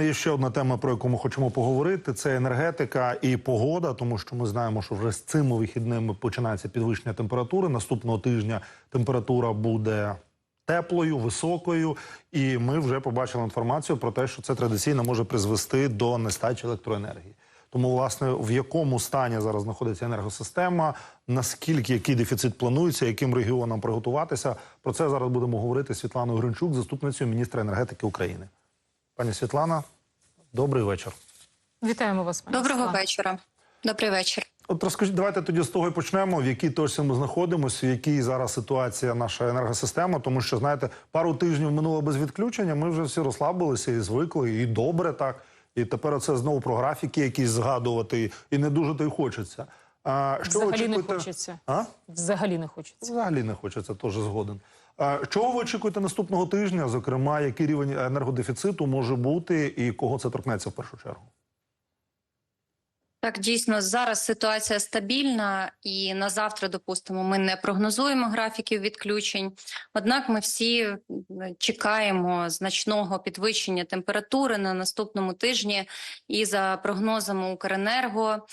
Є ще одна тема, про яку ми хочемо поговорити: це енергетика і погода, тому що ми знаємо, що вже з цими вихідними починається підвищення температури. Наступного тижня температура буде теплою, високою, і ми вже побачили інформацію про те, що це традиційно може призвести до нестачі електроенергії. Тому, власне, в якому стані зараз знаходиться енергосистема, наскільки який дефіцит планується, яким регіонам приготуватися, про це зараз будемо говорити з Світланою Гринчук, заступницею міністра енергетики України. Пані Світлана, добрий вечір. Вітаємо вас. пані Доброго Світлано. вечора. Добрий вечір. От розкажіть, давайте тоді з того і почнемо. В якій точці ми знаходимося, в якій зараз ситуація наша енергосистема, тому що знаєте, пару тижнів минуло без відключення. Ми вже всі розслабилися і звикли, і добре так. І тепер оце знову про графіки якісь згадувати, і не дуже то й хочеться. А що Взагалі не хочеться. А? Взагалі не хочеться. Взагалі не хочеться, теж згоден. Чого ви очікуєте наступного тижня? Зокрема, який рівень енергодефіциту може бути, і кого це торкнеться в першу чергу? Так, дійсно, зараз ситуація стабільна, і на завтра, допустимо, ми не прогнозуємо графіків відключень. Однак, ми всі чекаємо значного підвищення температури на наступному тижні, і за прогнозами Укренерго.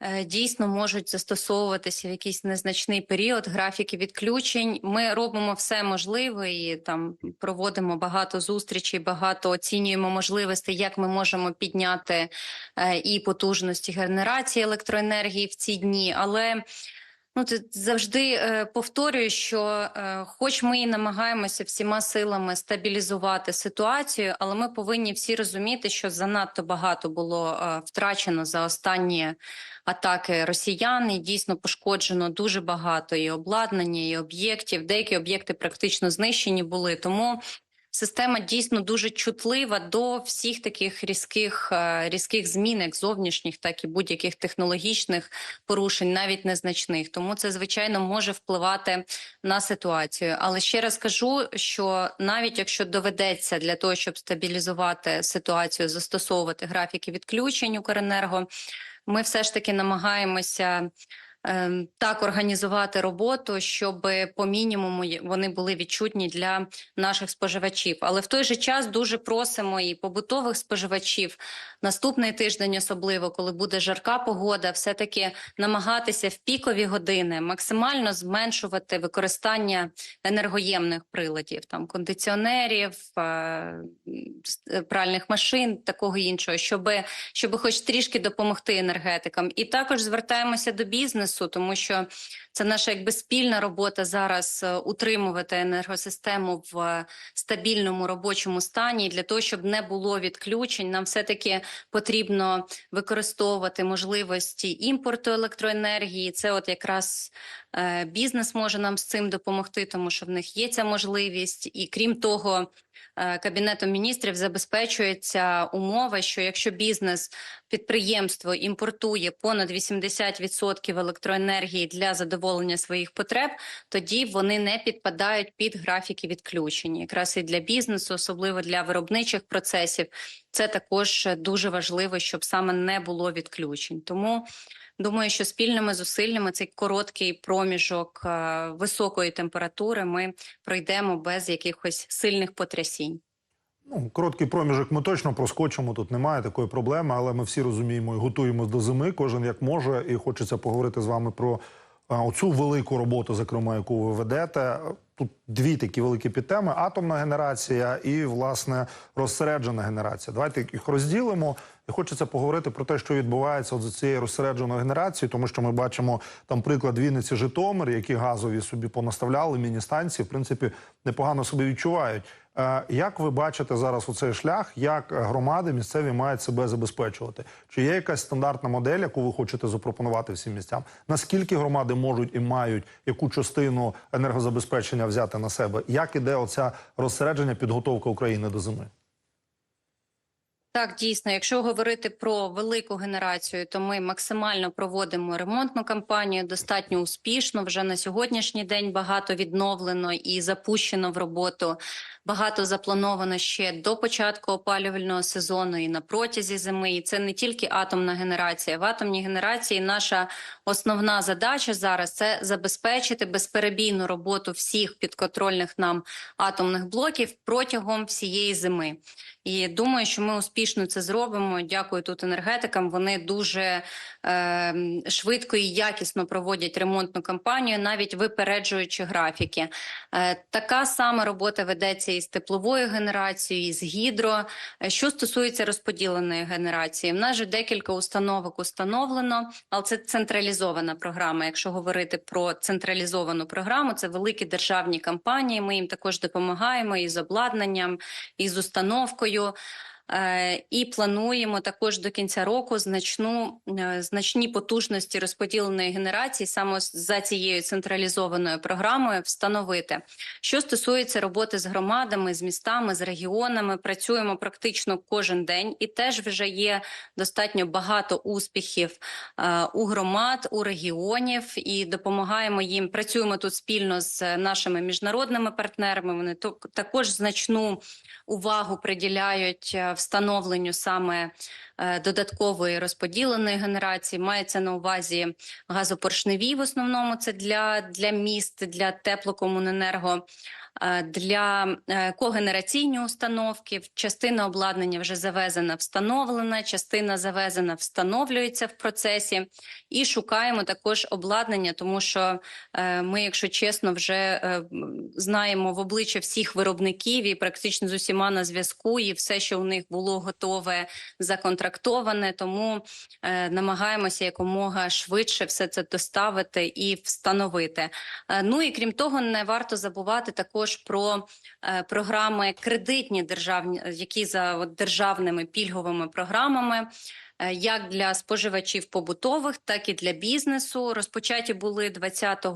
Е, Дійсно можуть застосовуватися в якийсь незначний період графіки відключень. Ми робимо все можливе і там проводимо багато зустрічей, багато оцінюємо можливості, як ми можемо підняти е, і потужності генерації електроенергії в ці дні. Але ну це завжди е, повторюю, що е, хоч ми і намагаємося всіма силами стабілізувати ситуацію, але ми повинні всі розуміти, що занадто багато було е, втрачено за останні атаки росіян. І дійсно пошкоджено дуже багато і обладнання, і об'єктів. Деякі об'єкти практично знищені були. Тому система дійсно дуже чутлива до всіх таких різких, е, різких змін, як зовнішніх, так і будь-яких технологічних порушень, навіть незначних. Тому це звичайно може впливати на ситуацію. Але ще раз кажу, що навіть якщо доведеться для того, щоб стабілізувати ситуацію, застосовувати графіки відключень Укренерго, ми все ж таки намагаємося. Ем, Так організувати роботу, щоб по мінімуму вони були відчутні для наших споживачів. Але в той же час дуже просимо і побутових споживачів наступний тиждень, особливо коли буде жарка погода, все таки намагатися в пікові години максимально зменшувати використання енергоємних приладів, там кондиціонерів, е, е, пральних машин, такого іншого, щоб, щоб хоч трішки допомогти енергетикам. І також звертаємося до бізнесу, тому що це наша якби спільна робота зараз е, утримувати енергосистему в е, стабільному робочому стані. Для того, щоб не було відключень, нам все таки потрібно використовувати можливості імпорту електроенергії. Це от якраз е, бізнес може нам з цим допомогти, тому що в них є ця можливість, і крім того. Кабінетом міністрів забезпечується умова, що якщо бізнес підприємство імпортує понад 80% електроенергії для задоволення своїх потреб, тоді вони не підпадають під графіки відключення. Якраз і для бізнесу, особливо для виробничих процесів, це також дуже важливо, щоб саме не було відключень. Тому думаю, що спільними зусиллями цей короткий проміжок е, високої температури ми пройдемо без якихось сильних потрясінь. Ну, короткий проміжок ми точно проскочимо. Тут немає такої проблеми, але ми всі розуміємо і готуємось до зими. Кожен як може, і хочеться поговорити з вами про оцю велику роботу, зокрема, яку ви ведете. Тут дві такі великі підтеми: атомна генерація і власне розсереджена генерація. Давайте їх розділимо. І хочеться поговорити про те, що відбувається от з цією розсередженою генерацією, тому що ми бачимо там приклад Вінниці Житомир, які газові собі понаставляли міні-станції, в принципі, непогано себе відчувають. Е, Як ви бачите зараз у цей шлях, як громади місцеві мають себе забезпечувати? Чи є якась стандартна модель, яку ви хочете запропонувати всім місцям? Наскільки громади можуть і мають яку частину енергозабезпечення взяти на себе? Як іде оця розсередження підготовка України до зими? Так, дійсно, якщо говорити про велику генерацію, то ми максимально проводимо ремонтну кампанію достатньо успішно. Вже на сьогоднішній день багато відновлено і запущено в роботу. Багато заплановано ще до початку опалювального сезону і на протязі зими. І це не тільки атомна генерація. В атомній генерації наша основна задача зараз це забезпечити безперебійну роботу всіх підконтрольних нам атомних блоків протягом всієї зими. І думаю, що ми успішно успішно це зробимо. Дякую тут енергетикам. Вони дуже е, швидко і якісно проводять ремонтну кампанію, навіть випереджуючи графіки. Е, така сама робота ведеться із тепловою генерацією, із гідро. Е, Що стосується розподіленої генерації, в нас же декілька установок установлено, але це централізована програма. Якщо говорити про централізовану програму, це великі державні компанії. Ми їм також допомагаємо із обладнанням, із установкою. І плануємо також до кінця року значну е, значні потужності розподіленої генерації саме за цією централізованою програмою встановити. Що стосується роботи з громадами, з містами, з регіонами, працюємо практично кожен день, і теж вже є достатньо багато успіхів е, у громад, у регіонів, і допомагаємо їм. Працюємо тут спільно з нашими міжнародними партнерами. Вони також значну увагу приділяють е, встановленню саме е, додаткової розподіленої генерації. Мається на увазі газопоршневі, в основному це для, для міст, для теплокомуненерго. Е, Для е, когенераційні установки частина обладнання вже завезена, встановлена, частина завезена, встановлюється в процесі, і шукаємо також обладнання, тому що е, ми, якщо чесно, вже знаємо в обличчя всіх виробників і практично з усіма на зв'язку, і все, що у них було готове, законтрактоване. Тому намагаємося якомога швидше все це доставити і встановити. Ну і крім того, не варто забувати також про е, програми кредитні державні, які за державними пільговими програмами. е, Як для споживачів побутових, так і для бізнесу розпочаті були 20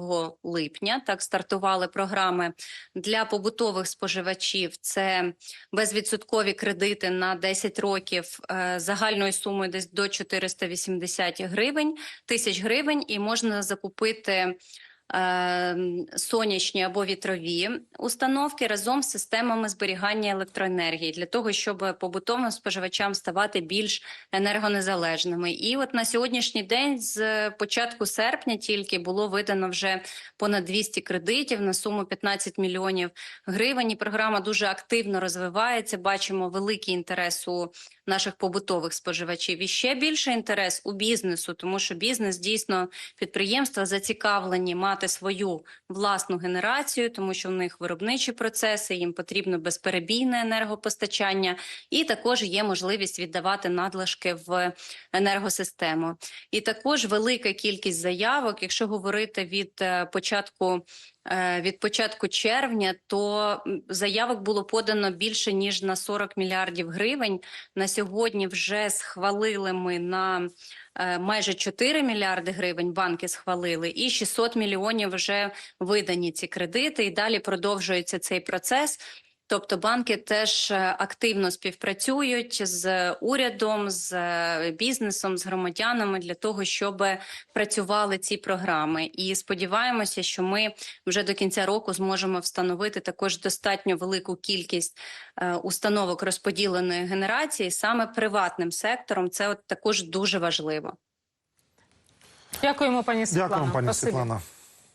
липня. Так стартували програми для побутових споживачів. Це безвідсоткові кредити на 10 років е, загальною сумою десь до 480 гривень тисяч гривень, і можна закупити сонячні або вітрові установки разом з системами зберігання електроенергії для того, щоб побутовим споживачам ставати більш енергонезалежними. І от на сьогоднішній день, з початку серпня, тільки було видано вже понад 200 кредитів на суму 15 мільйонів гривень. І програма дуже активно розвивається. Бачимо великий інтерес у наших побутових споживачів. І ще більше інтерес у бізнесу, тому що бізнес дійсно підприємства зацікавлені мати свою власну генерацію, тому що в них виробничі процеси, їм потрібно безперебійне енергопостачання, і також є можливість віддавати надлишки в енергосистему. І також велика кількість заявок, якщо говорити від е, початку. Е, Від початку червня то заявок було подано більше ніж на 40 мільярдів гривень. На сьогодні вже схвалили ми на е, майже 4 мільярди гривень. Банки схвалили, і 600 мільйонів вже видані ці кредити. І далі продовжується цей процес. Тобто банки теж е, активно співпрацюють з урядом, з е, бізнесом, з громадянами для того, щоб працювали ці програми. І сподіваємося, що ми вже до кінця року зможемо встановити також достатньо велику кількість е, установок розподіленої генерації саме приватним сектором. Це от також дуже важливо. Дякуємо, пані Світлано. Дякуємо, пані Спасибі. Світлана.